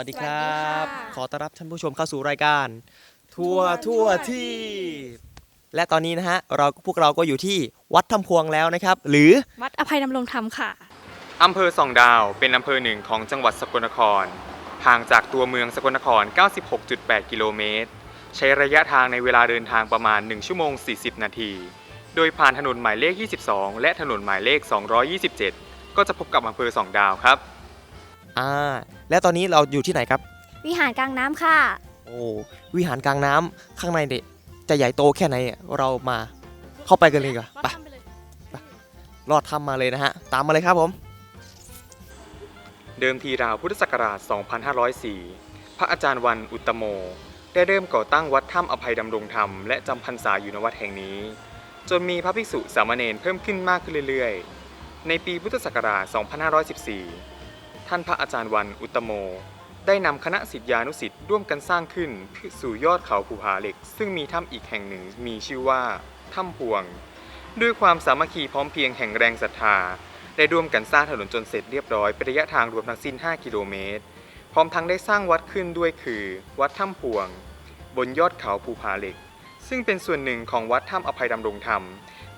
วัสดีครับ สวัสดีค่ะ ขอต้อนรับท่านผู้ชมเข้าสู่รายการ ทัวร์ทั่ทั่ววที่ และตอนนี้นะฮะเราพวกเราก็อยู่ที่วัดถ้ำพวงแล้วนะครับ หรือวัดอภัยดำรงธรรมค่ะ อำเภอส่องดาวเป็นอำเภอหนึ่งของจังหวัดสกลนครห่างจากตัวเมืองสกลนคร 96.8 กิโลเมตร ใช้ระยะทางในเวลาเดินทางประมาณ 1 ชั่วโมง 40 นาที โดยผ่านถนนหมายเลข 22 และถนนหมายเลข 227 ก็จะพบกับอำเภอส่องดาวครับ อ่าและตอนนี้เราอยู่ที่ไหนครับ วิหารกลางน้ำค่ะ โอ้วิหารกลางน้ำข้างในเนี่ยจะใหญ่โตแค่ไหนเรามาเข้าไปกันเลยดีกว่อนไป ลอดถ้ำมาเลยนะฮะ ตามมาเลยครับผม เดิมทีราวพุทธศักราช 2504 พระอาจารย์วันอุตตโม ได้เริ่มก่อตั้งวัดถ้ำอภัยดำรงธรรมและจำพรรษาอยู่ณวัดแห่งนี้ จนมีพระภิกษุสามเณรเพิ่มขึ้นมากขึ้นเรื่อยๆ ในปีพุทธศักราช 2514 ท่านพระอาจารย์วันอุตโม ได้นำคณะศิษยานุศิษย์ร่วมกันสร้างขึ้นเพื่อสู่ยอดเขาภูผาเหล็ก ซึ่งมีถ้ำอีกแห่งหนึ่งมีชื่อว่าถ้ำพวง ด้วยความสามัคคีพร้อมเพียงแห่งแรงศรัทธาได้ร่วมกันสร้างถนนจนเสร็จเรียบร้อยเป็นระยะทางรวมทั้งสิ้น 5 กิโลเมตร พร้อมทั้งได้สร้างวัดขึ้นด้วยคือ วัดถ้ำพวง บนยอดเขาภูผาเหล็ก ซึ่งเป็นส่วนหนึ่งของวัดถ้ำอภัยดำรงธรรม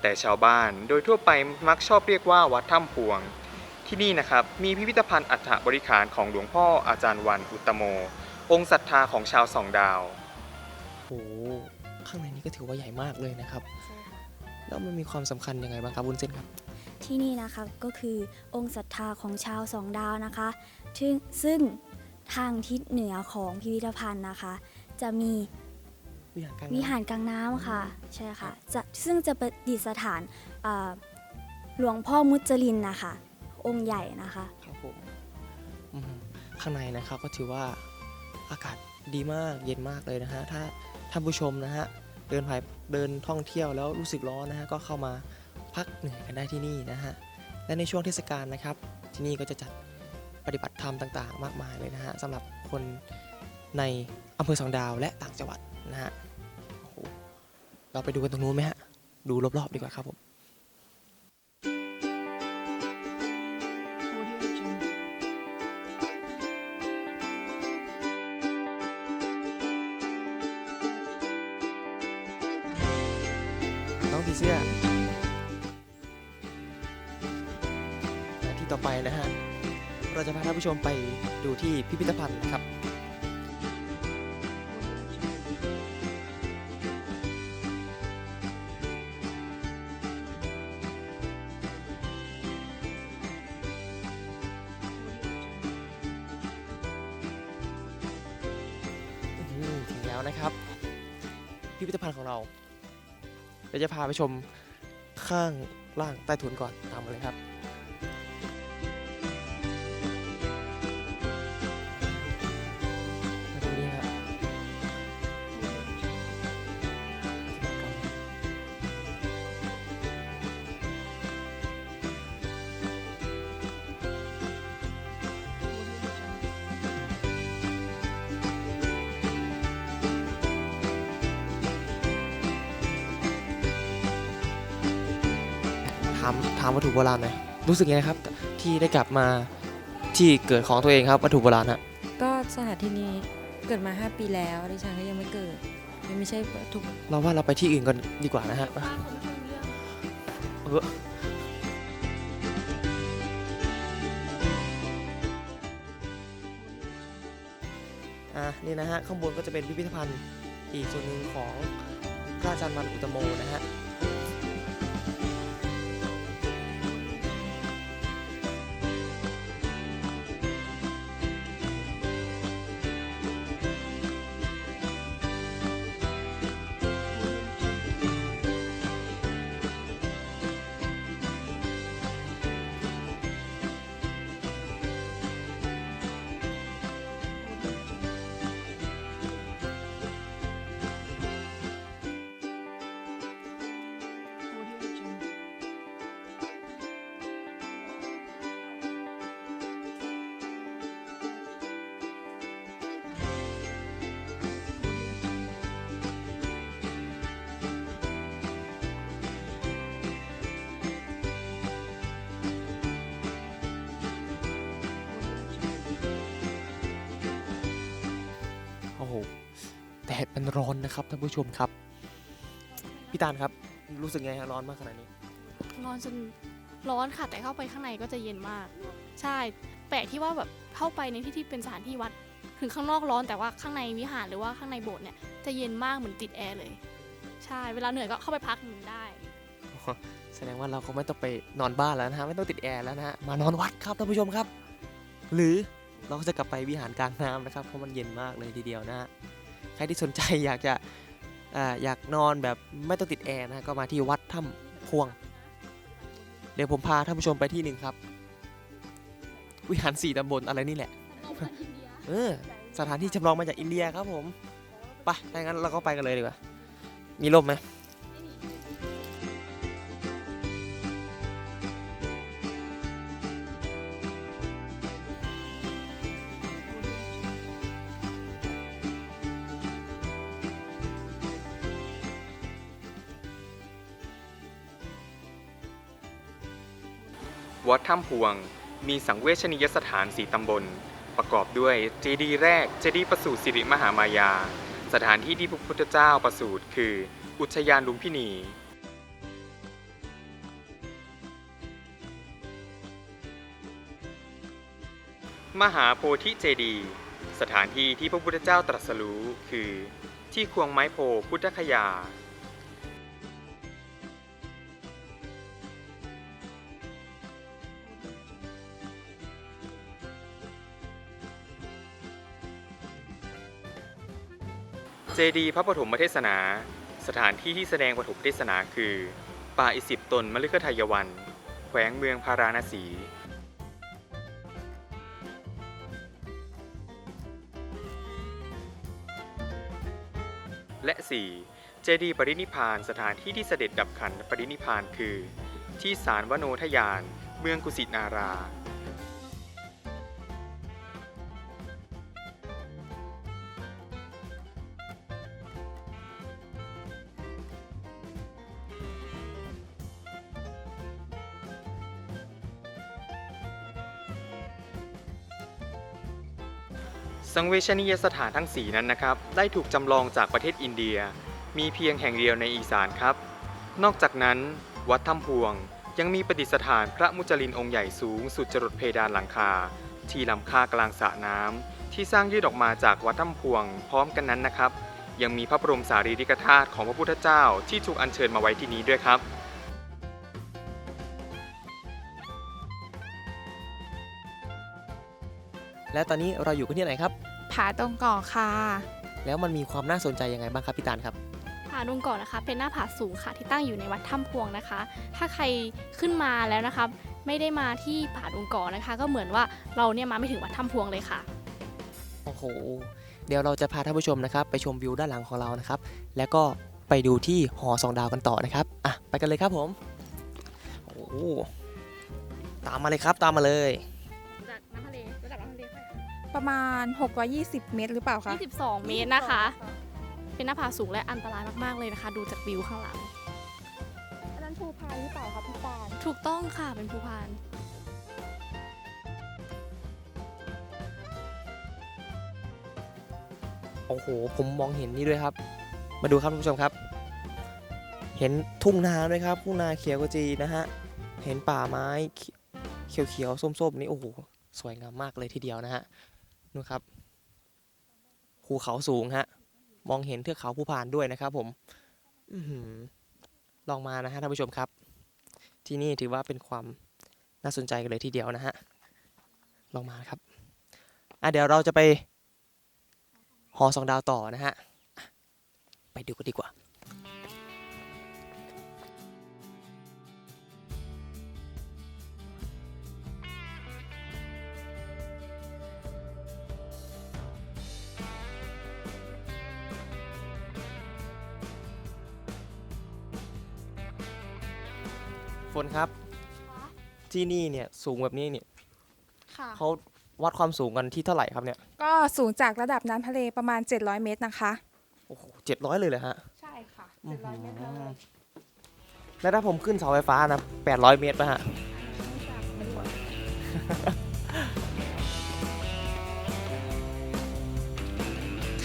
แต่ชาวบ้านโดยทั่วไปมักชอบเรียกว่าวัดถ้ำพวง ที่นี่นะครับมีพิพิธภัณฑ์อัฐบริขารของหลวงพ่ออาจารย์วันอุตตโม องค์ศรัทธาของชาวสองดาว โอ้ข้างในนี้ก็ถือว่าใหญ่มากเลยนะครับแล้วมันมีความสำคัญยังไงบ้างครับวุ้นเส้นครับ ที่นี่นะคะก็คือองค์ศรัทธาของชาวสองดาวนะคะซึ่งซึ่งทางทิศเหนือของพิพิธภัณฑ์นะคะ จะมีวิหารกลางวิน้ำหารกลางน้ำค่ะ ใช่ค่ะจะซึ่งจะประดิษฐานอ่าหลวงพ่อมุจลินนะคะ องค์ใหญ่นะคะ ครับผมอืมข้างในนะครับก็ถือว่าอากาศดีมากเย็นมากเลยนะฮะถ้าท่านผู้ชมนะฮะเดินผ่านเดินท่องเที่ยวแล้วรู้สึกร้อนนะฮะก็เข้ามาพักเหนื่อยกันได้ที่นี่นะฮะและในช่วงเทศกาลนะครับ ที่นี่ก็จะจัดปฏิบัติธรรมต่าง ๆ มากมายเลยนะฮะสำหรับคนในอำเภอสองดาวและต่างจังหวัดนะฮะโอ้โหเราไปดูกันตรงนู้นไหมฮะดูรอบๆดีกว่าครับผม ผีเสื้อและที่ต่อไปนะฮะ เราจะพาท่านผู้ชมไปดูที่พิพิธภัณฑ์นะครับถึงแล้วนะครับ พิพิธภัณฑ์ของเรา เดี๋ยวจะพาไปชมข้างล่างใต้ถุนก่อนตามมาเลยครับามถามวัตถุโบราณหน่อยรู้สึกยังไงครับ ที่ได้กลับมาที่เกิดของตัวเองครับวัตถุโบราณฮะก็สถานที่นี้เกิดมา 5 ปีแล้วดิฉันก็ยังไม่เกิดยังไม่ใช่ทุกเราว่าเราไปที่อื่นกันดีกว่านะฮะเอออะนี่นะฮะข้างบนก็จะเป็นพิพิธภัณฑ์อีกส่วนหนึ่งของพระอาจารย์วันอุตตโมนะฮะ ดดมันร้อนนะครับท่านผู้ชมครับ พี่ตาลครับรู้สึกไงฮะร้อนมากขนาดนี้ ร้อนจนร้อนค่ะแต่เข้าไปข้างในก็จะเย็นมาก ใช่ แปลกที่ว่าแบบเข้าไปในที่ที่เป็นสถานที่วัดถึงข้างนอกร้อนแต่ว่าข้างในวิหารหรือว่าข้างในโบสถ์เนี่ยจะเย็นมากเหมือนติดแอร์เลย ใช่เวลาเหนื่อยก็เข้าไปพักหนึ่งได้ แสดงว่าเราคงไม่ต้องไปนอนบ้านแล้วนะฮะไม่ต้องติดแอร์แล้วนะฮะมานอนวัดครับท่านผู้ชมครับ หรือเราก็จะกลับไปวิหารกลางน้ำนะครับเพราะมันเย็นมากเลยทีเดียวนะฮะ ใครที่สนใจอยากจะอ่าอยากนอนแบบไม่ต้องติดแอร์นะฮะก็มาที่วัดถ้ำพวง เดี๋ยวผมพาท่านผู้ชมไปที่หนึ่งครับ วิหารสี่ตำบลอะไรนี่แหละเออสถานที่จำลองมาจากอินเดียครับผมไปถ้างั้นเราก็ไปกันเลยดีกว่า มีร่มไหม วัดถ้ำพวง มีสังเวชนียสถานสีตำบล ประกอบด้วยเจดีย์แรกเจดีย์ประสูติสิริมหามายา สถานที่ที่พระพุทธเจ้าประสูติคือ อุทยานลุมพินีมหาโพธิเจดีย์สถานที่ที่พระพุทธเจ้าตรัสรู้คือ ที่ควงไม้โพพุทธคยา เจดีย์พระปฐมเทศนา สถานที่ที่แสดงปฐมเทศนาคือ ป่าอิสิบตนมฤคทายวัน แขวงเมืองพาราณสี และ 4. เจดีย์ปรินิพานสถานที่ที่เสด็จดับขันปรินิพพานคือ ที่ศาลวโนทยาน เมืองกุสินารา สังเวชนียสถานทั้งสีนั้นนะครับ ได้ถูกจำลองจากประเทศอินเดีย มีเพียงแห่งเดียวในอีสานครับ นอกจากนั้น วัดถ้ำพวงยังมีประดิษฐานพระมุจลินองค์ใหญ่สูงสุดจรดเพดานหลังคา ที่ลำคากลางสระน้ำที่สร้างยืดออกมาจากวัดถ้ำพวง พร้อมกันนั้นนะครับ ยังมีพระบรมสารีริกธาตุของพระพุทธเจ้าที่ถูกอัญเชิญมาไว้ที่นี้ด้วยครับและตอนนี้เราอยู่กันที่ไหนครับ ผาตรงก่อค่ะ แล้วมันมีความน่าสนใจยังไงบ้างครับพี่ตาลครับ ผาดงก่อนนะคะ เป็นหน้าผาสูงค่ะที่ตั้งอยู่ในวัดถ้ำพวงนะคะ ถ้าใครขึ้นมาแล้วนะคะไม่ได้มาที่ผาดงก่อนนะคะ ก็เหมือนว่าเราเนี่ยมาไม่ถึงวัดถ้ำพวงเลยค่ะ โอ้โห เดี๋ยวเราจะพาท่านผู้ชมนะครับ ไปชมวิวด้านหลังของเรานะครับ แล้วก็ไปดูที่หอสองดาวกันต่อนะครับอะไปกันเลยครับผม โอ้โหตามมาเลยครับตามมาเลย ประมาณ 620 เมตรหรือเปล่าคะ 22 เมตรนะคะ เป็นหน้าผาสูงและอันตรายมากๆเลยนะคะ ดูจากวิวข้างหลัง อันนั้นภูพานหรือเปล่าคะพี่ตาลถูกต้องค่ะเป็นภูพาน โอ้โห ผมมองเห็นนี่ด้วยครับ มาดูครับท่านผู้ชมครับ เห็นทุ่งนาด้วยครับ ทุ่งนาเขียวกจีนะฮะ เห็นป่าไม้เขียวๆส้มๆนี่โอ้โห สวยงามมากเลยทีเดียวนะฮะ นู่นครับภูเขาสูงฮะ มองเห็นเทือกเขาภูพานด้วยนะครับ ผมอลองมานะฮะท่านผู้ชมครับ ที่นี่ถือว่าเป็นความน่าสนใจกันเลยทีเดียวนะฮะลองมาครับอะเดี๋ยวเราจะไปหอสองดาวต่อนะฮะไปดูกันดีกว่า ฝนครับที่นี่เนี่ยสูงแบบนี้เนี่ยค่ะ เขาวัดความสูงกันที่เท่าไหร่ครับเนี่ยก็สูงจากระดับน้ำทะเลประมาณ 700 เมตรนะคะ โอ้โหเจ็ดร้อยเลยเหรอฮะ ใช่ค่ะอื้อหือ 700เมตรเลยแล้วถ้าผมขึ้นเสาไฟฟ้านะแปดร้อยเมตรป่ะฮะ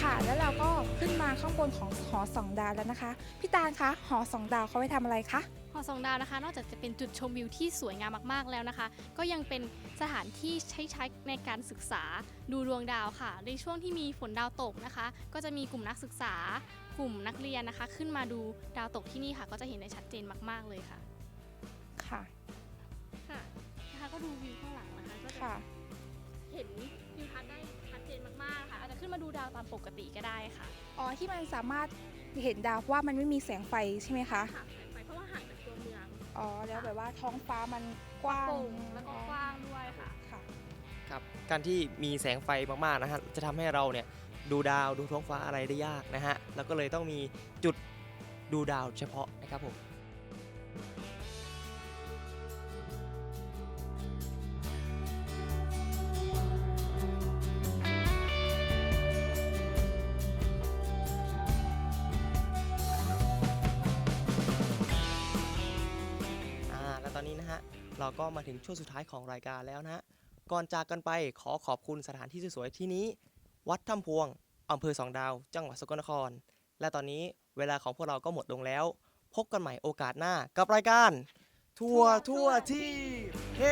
ค่ะ แล้วเราก็ขึ้นมาข้างบนของหอสองดาวแล้วนะคะ พี่ตาลคะ หอสองดาวเขาไว้ทำอะไรคะ หอสองดาวนะคะ นอกจากจะเป็นจุดชมวิวที่สวยงามมากๆแล้วนะคะ ก็ยังเป็นสถานที่ใช้ใช้ในการศึกษาดูดวงดาวค่ะ ในช่วงที่มีฝนดาวตกนะคะ ก็จะมีกลุ่มนักศึกษา กลุ่มนักเรียนนะคะ ขึ้นมาดูดาวตกที่นี่ค่ะ ก็จะเห็นได้ชัดเจนมาก ๆเลยค่ะค่ะค่ะนะคะก็ดูวิวข้างหลังนะคะก็จะค่ะ เห็นวิวทัศน์ได้ชัดเจนมากๆค่ะ อาจจะขึ้นมาดูดาวตามปกติก็ได้ค่ะ อ๋อที่มันสามารถเห็นดาวเพราะว่ามันไม่มีแสงไฟใช่ไหมคะ ค่ะ องอ๋อ แล้วแบบว่าท้องฟ้ามันกว้างโปร่งแล้วก็กว้างด้วยค่ะ ค่ะ ครับการที่มีแสงไฟมากๆนะฮะจะทำให้เราเนี่ยดูดาวดูท้องฟ้าอะไรได้ยากนะฮะแล้วก็เลยต้องมีจุดดูดาวเฉพาะนะครับผม เราก็มาถึงช่วงสุดท้ายของรายการแล้วนะ ก่อนจากกันไปขอขอบคุณสถานที่สวยๆที่นี้ วัดถ้ำพวงอำเภอสองดาว จังหวัดสกลนคร และตอนนี้เวลาของพวกเราก็หมดลงแล้ว พบกันใหม่โอกาสหน้ากับรายการ ทัวร์ทั่วที่เฮ